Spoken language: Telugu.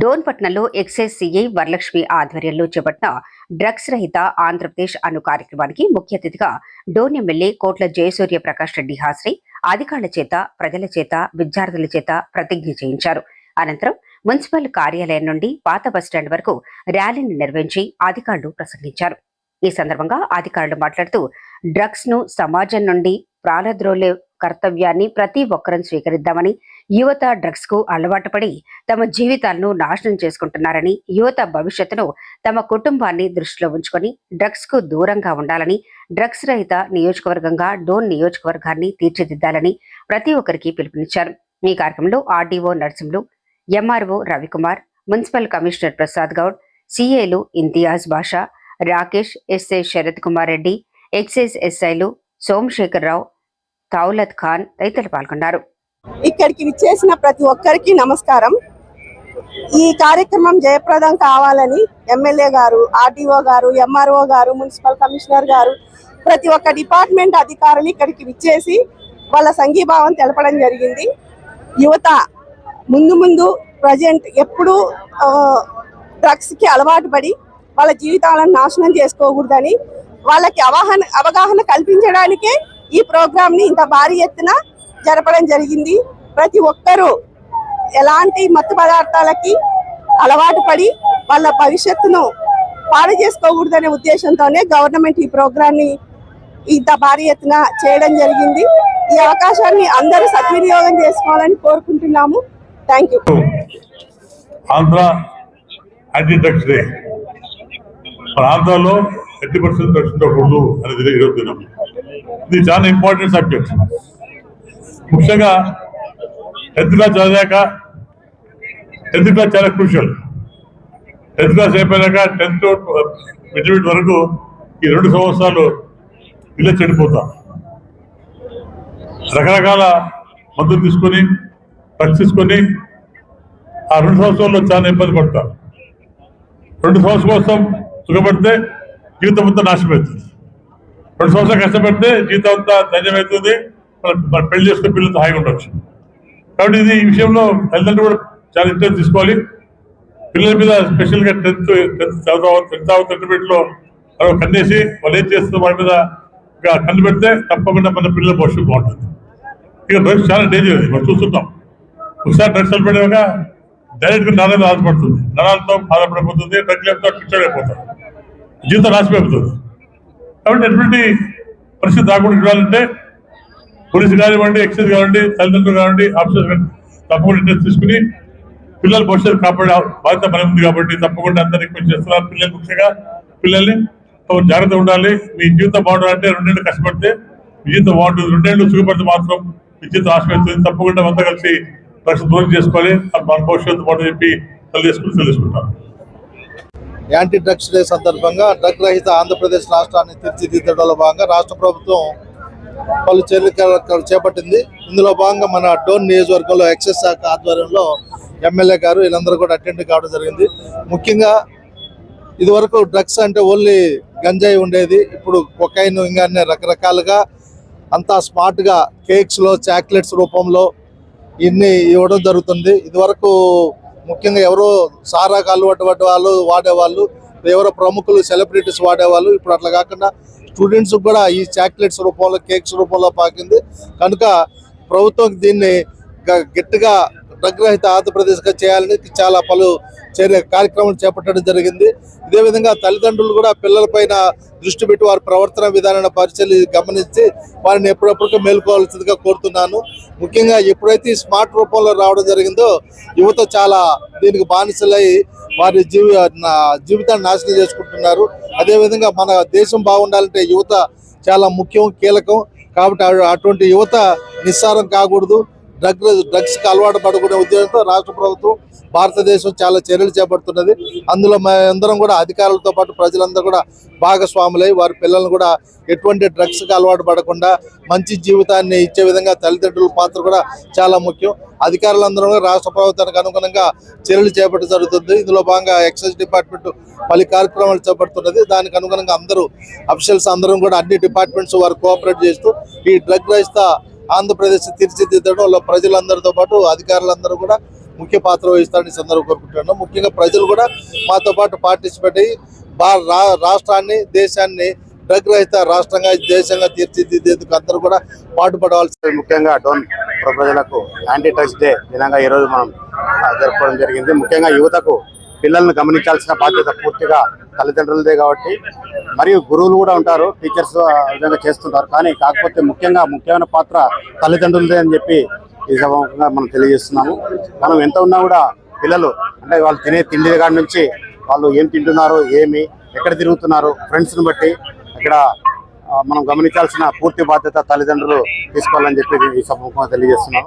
డోన్పట్నంలో ఎక్సైజ్ సిఐ వరలక్ష్మి ఆధ్వర్యంలో చేపట్టిన డ్రగ్స్ రహిత ఆంధ్రప్రదేశ్ అను కార్యక్రమానికి ముఖ్య అతిథిగా డోన్ ఎమ్మెల్యే కోట్ల జయసూర్య ప్రకాష్ రెడ్డి హాజరై అధికారుల చేత ప్రజల చేత విద్యార్థుల చేత ప్రతిజ్ఞ చేయించారు. అనంతరం మున్సిపల్ కార్యాలయం నుండి పాత బస్టాండ్ వరకు ర్యాలీని నిర్వహించి అధికారులు ప్రసంగించారు. ఈ సందర్భంగా అధికారులు మాట్లాడుతూ డ్రగ్స్ను సమాజం నుండి ప్రాలద్రోలే కర్తవ్యాన్ని ప్రతి ఒక్కరం స్వీకరిద్దామని యువత డ్రగ్స్కు అలవాటు పడి తమ జీవితాలను నాశనం చేసుకుంటున్నారని యువత భవిష్యత్తును తమ కుటుంబాన్ని దృష్టిలో ఉంచుకొని డ్రగ్స్కు దూరంగా ఉండాలని డ్రగ్స్ రహిత నియోజకవర్గంగా డోన్ నియోజకవర్గాన్ని తీర్చిదిద్దాలని ప్రతి ఒక్కరికి పిలుపునిచ్చారు. ఈ కార్యక్రమంలో RDO Narsimhulu MRO Ravikumar municipal commissioner Prasad Goud సిఏలు Imtiaz Basha Rakesh SI Sarath Kumar Reddy excise ఎస్ఐలు సోమశేఖరరావు దౌలత్ ఖాన్ రైతులు పాల్గొన్నారు. ఇక్కడికి విచ్చేసిన ప్రతి ఒక్కరికి నమస్కారం. ఈ కార్యక్రమం జయప్రదం కావాలని ఎమ్మెల్యే గారు ఆర్డీఓ గారు ఎంఆర్ఓ గారు మున్సిపల్ కమిషనర్ గారు ప్రతి ఒక్క డిపార్ట్మెంట్ అధికారులు ఇక్కడికి విచ్చేసి వాళ్ళ సంఘీభావం తెలపడం జరిగింది. యువత ముందు ముందు ప్రజెంట్ ఎప్పుడూ డ్రగ్స్కి అలవాటు పడి వాళ్ళ జీవితాలను నాశనం చేసుకోకూడదని వాళ్ళకి అవగాహన అవగాహన కల్పించడానికే ఈ ప్రోగ్రామ్ని ఇంత భారీ ఎత్తున జరపడం జరిగింది. ప్రతి ఒక్కరూ ఎలాంటి మత్తు పదార్థాలకి అలవాటు పడి వాళ్ళ భవిష్యత్తును పాడు చేసుకోకూడదనే ఉద్దేశంతోనే గవర్నమెంట్ ఈ ప్రోగ్రాంని ఇంత భారీ ఎత్తున చేయడం జరిగింది. ఈ అవకాశాన్ని అందరూ సద్వినియోగం చేసుకోవాలని కోరుకుంటున్నాము. థ్యాంక్ యూ ఆంధ్ర ఎట్టి పరిస్థితులు రక్షించకూడదు అనేది ఈరోజు దినం. ఇది చాలా ఇంపార్టెంట్ సబ్జెక్ట్ ముఖ్యంగా టెన్త్ క్లాస్ చదివాక టెన్త్ క్లాస్ చాలా క్రూషియల్ టెన్త్ క్లాస్ అయిపోయాక టెన్త్ ఇంటర్మీడియట్ వరకు ఈ రెండు సంవత్సరాలు ఇలా చెడిపోతాం. రకరకాల మందులు తీసుకొని డ్రగ్స్ తీసుకొని ఆ రెండు సంవత్సరాల్లో చాలా ఇబ్బంది పడతారు రెండు సంవత్సరం కోసం సుఖపడితే జీవితం అంతా నాశనం అవుతుంది. రెండు సంవత్సరాలు కష్టపడితే జీవితం అంతా ధన్యమవుతుంది. మన- పెళ్ళి చేసుకునే పిల్లలతో హాయిగా ఉండొచ్చు. కాబట్టి ఇది ఈ విషయంలో తల్లిదండ్రులు కూడా చాలా ఇంట్రెస్ట్ తీసుకోవాలి. పిల్లల మీద స్పెషల్గా టెన్త్ టెన్త్ చదువు టెన్త్ ఇంటర్మీడియట్లో కన్నేసి వాళ్ళు ఏం చేస్తున్నారు వాడి మీద ఇంకా కన్ను పెడితే తప్పకుండా మన పిల్లల భవిష్యత్తు బాగుంటుంది. ఇక డ్రగ్స్ చాలా డేంజర్ అది మనం చూస్తుంటాం. ఒకసారి డ్రగ్స్ అలపడాక డైరెక్ట్గా నరాలు బాధపడుతుంది నరాలతో బాధపడిపోతుంది డ్రగ్ లేకపోతే కిచ్చడైపోతుంది జీవితం రాసిపోతుంది కాబట్టి ఎటువంటి పరిస్థితి రాకుండా చూడాలంటే పోలీసు కానివ్వండి ఎక్సైజ్ కానివ్వండి తల్లిదండ్రులు కానివ్వండి ఆఫీసర్స్ కానీ తప్పకుండా ఇంట్రెస్ట్ తీసుకుని పిల్లల భవిష్యత్తు కాపాడే బాధ్యత మన ఉంది కాబట్టి తప్పకుండా అందరికీ చేస్తున్నారు పిల్లలు ముఖ్యంగా పిల్లల్ని జాగ్రత్తగా జాగ్రత్త ఉండాలి. మీ జీవితం బాగుండాలంటే రెండేళ్ళు కష్టపడితే మీ జీవితం బాగుంటుంది. రెండేళ్ళు సుఖపడితే మాత్రం మీ జీవితం ఆశపడుతుంది తప్పకుండా అంతా కలిసి రక్షణ దూరం చేసుకోవాలి. మన భవిష్యత్తు బాగుంటుంది చెప్పి తెలియజేసుకుని తెలుసుకుంటాం యాంటీ డ్రగ్స్ డే సందర్భంగా డ్రగ్ రహిత ఆంధ్రప్రదేశ్ రాష్ట్రాన్ని తీర్చిదిద్దడంలో భాగంగా రాష్ట్ర ప్రభుత్వం పలు చర్యలు చేపట్టింది. ఇందులో భాగంగా మన డోన్ నియోజకవర్గంలో ఎక్సైజ్ శాఖ ఆధ్వర్యంలో ఎమ్మెల్యే గారు వీళ్ళందరూ కూడా అటెండ్ కావడం జరిగింది. ముఖ్యంగా ఇదివరకు డ్రగ్స్ అంటే ఓన్లీ గంజాయి ఉండేది. ఇప్పుడు కొకైన్ ఇంకా అన్ని రకరకాలుగా అంతా స్మార్ట్గా కేక్స్లో చాక్లెట్స్ రూపంలో ఇన్ని ఇవ్వడం జరుగుతుంది. ఇదివరకు ముఖ్యంగా ఎవరో సారాకు అలవాటు పడ్డ వాళ్ళు వాడేవాళ్ళు ఎవరో ప్రముఖులు సెలబ్రిటీస్ వాడేవాళ్ళు. ఇప్పుడు అట్లా కాకుండా స్టూడెంట్స్ కూడా ఈ చాక్లెట్స్ రూపంలో కేక్స్ రూపంలో పాకింది. కనుక ప్రభుత్వం దీన్ని గ- గట్టిగా డ్రగ్ రహిత ఆంధ్రప్రదేశ్గా చేయాలని చాలా పలు చర్య కార్యక్రమాలు చేపట్టడం జరిగింది. ఇదే విధంగా తల్లిదండ్రులు కూడా పిల్లలపైన దృష్టి పెట్టి వారి ప్రవర్తన విధానాన్ని పరిశీలి గమనించి వారిని ఎప్పుడెప్పుడు మేల్కోవాల్సిందిగా కోరుతున్నాను. ముఖ్యంగా ఎప్పుడైతే ఈ స్మార్ట్ రూపంలో రావడం జరిగిందో యువత చాలా దీనికి బానిసలై వారి జీవి జీవితాన్ని నాశనం చేసుకుంటున్నారు. అదేవిధంగా మన దేశం బాగుండాలంటే యువత చాలా ముఖ్యం కీలకం. కాబట్టి అటు- అటువంటి యువత నిస్సారం కాకూడదు. డ్రగ్ డ్రగ్స్కి అలవాటు పడుకునే ఉద్దేశంతో రాష్ట్ర ప్రభుత్వం భారతదేశం చాలా చర్యలు చేపడుతున్నది. అందులో అందరం కూడా అధికారులతో పాటు ప్రజలందరూ కూడా భాగస్వాములై వారి పిల్లలను కూడా ఎటువంటి డ్రగ్స్కి అలవాటు పడకుండా మంచి జీవితాన్ని ఇచ్చే విధంగా తల్లిదండ్రుల పాత్ర కూడా చాలా ముఖ్యం. అధికారులందరూ కూడా రాష్ట్ర ప్రభుత్వానికి అనుగుణంగా చర్యలు చేపట్టడం జరుగుతుంది. ఇందులో భాగంగా ఎక్సైజ్ డిపార్ట్మెంట్ పలు కార్యక్రమాలు చేపడుతున్నది. దానికి అనుగుణంగా అందరూ అఫీషియల్స్ అందరం కూడా అన్ని డిపార్ట్మెంట్స్ వారు కోఆపరేట్ చేస్తూ ఈ డ్రగ్ రహిత ఆంధ్రప్రదేశ్ తీర్చిదిద్దడంలో ప్రజలందరితో పాటు అధికారులందరూ కూడా ముఖ్య పాత్ర వహిస్తారని సందర్భం సందర్భంగా ముఖ్యంగా ప్రజలు కూడా మాతో పాటు పార్టిసిపేట్ అయ్యి రాష్ట్రాన్ని దేశాన్ని డ్రగ్ రహిత రాష్ట్రంగా దేశంగా తీర్చిదిద్దేందుకు అందరూ కూడా పాటుపడవలసి ముఖ్యంగా డోన్ ప్రజలకు యాంటీ డ్రగ్స్ డే దినంగా ఈ రోజు మనం జరుపుకోవడం జరిగింది. ముఖ్యంగా యువతకు పిల్లలను గమనించాల్సిన బాధ్యత పూర్తిగా తల్లిదండ్రులదే కాబట్టి. మరియు గురువులు కూడా ఉంటారు టీచర్స్ విధంగా చేస్తుంటారు. కానీ కాకపోతే ముఖ్యంగా ముఖ్యమైన పాత్ర తల్లిదండ్రులదే అని చెప్పి ఈ సభంగా మనం తెలియజేస్తున్నాము. మనం ఎంత ఉన్నా కూడా పిల్లలు అంటే వాళ్ళు తినే తిండి కాడి నుంచి వాళ్ళు ఏం తింటున్నారు ఏమి ఎక్కడ తిరుగుతున్నారు ఫ్రెండ్స్ని బట్టి ఇక్కడ మనం గమనించాల్సిన పూర్తి బాధ్యత తల్లిదండ్రులు తీసుకోవాలని చెప్పి ఈ సభముఖంగా తెలియజేస్తున్నాం